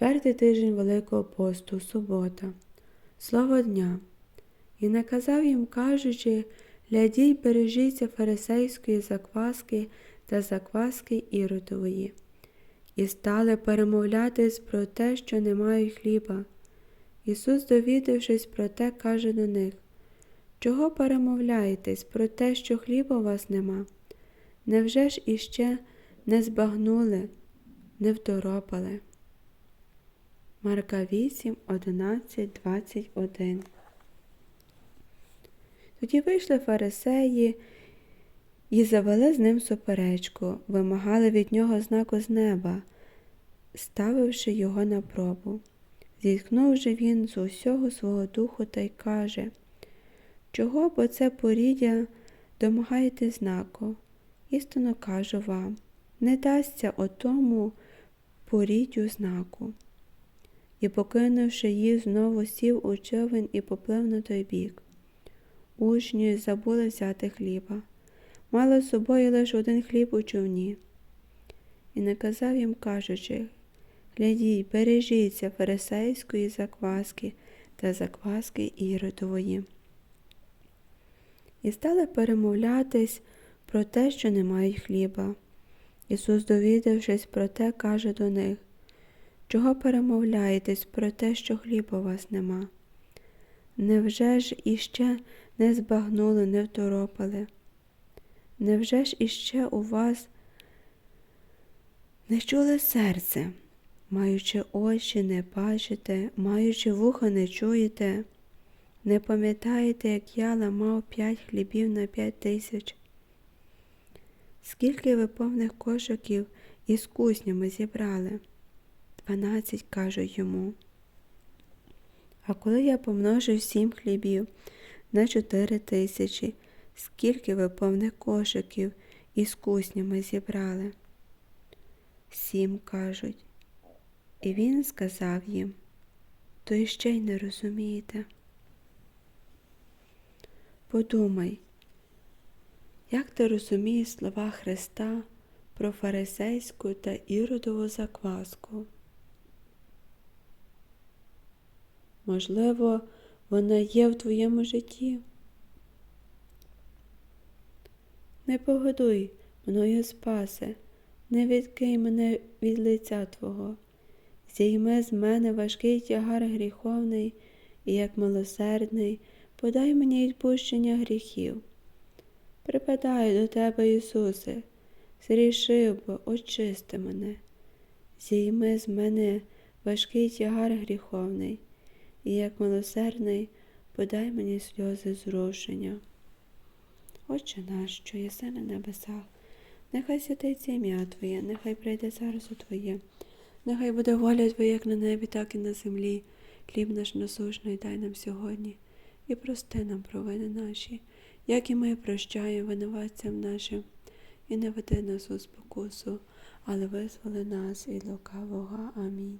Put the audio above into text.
Четвертий тиждень Великого посту, субота, слово дня. І наказав їм, кажучи, глядіть, бережіться фарисейської закваски та закваски іродової. І стали перемовлятись про те, що не мають хліба. Ісус, довідавшись про те, каже до них Чого перемовляєтесь про те, що хліба у вас нема? Невже ж іще не збагнули, не второпали? Марка 8, 11, 21 Тоді вийшли фарисеї і завели з ним суперечку, вимагали від нього знаку з неба, ставивши його на пробу. Зітхнув же він з усього свого духу та й каже Чого бо це поріддя домагаєте знаку? Істинно кажу вам, не дасться отому поріддю знаку. І, покинувши їх, знову сів у човен і поплив на той бік. Учні забули взяти хліба. Мали з собою лише один хліб у човні. І наказав їм, кажучи Глядіть, бережіться фарисейської закваски та закваски іродової. І стали перемовлятись про те, що не мають хліба. Ісус, довідавшись про те, каже до них Чого перемовляєтесь про те, що хліба у вас нема? Невже ж іще не збагнули, не второпали? Невже ж іще у вас не чули серце, маючи очі, не бачите, маючи вуха, не чуєте? Не пам'ятаєте, як я ламав п'ять хлібів на п'ять тисяч? Скільки ви повних кошиків із кузнями зібрали? Дванадцять, кажуть йому. А коли я помножив сім хлібів на чотири тисячі, скільки ви повних кошиків із кузнями зібрали? Сім кажуть. І він сказав їм, то іще й не розумієте. Подумай, як ти розумієш слова Христа про фарисейську та іродову закваску? Можливо, вона є в твоєму житті. Не погодуй мною спасе, не відкинь мене від лиця Твого, зійми з мене важкий тягар гріховний і як милосердний, подай мені відпущення гріхів. Припадаю до Тебе, Ісусе, зрішив би, очисти мене, зійми з мене важкий тягар гріховний і як милосердний, подай мені сльози зрушення. Отче наш, що єси на небесах, нехай святиться ім'я Твоє, нехай прийде царство Твоє, нехай буде воля Твоя, як на небі, так і на землі. Хліб наш насушний дай нам сьогодні, і прости нам провини наші, як і ми прощаємо винуватцям нашим, і не веди нас у спокусу, але визволи нас від лукавого. Амінь.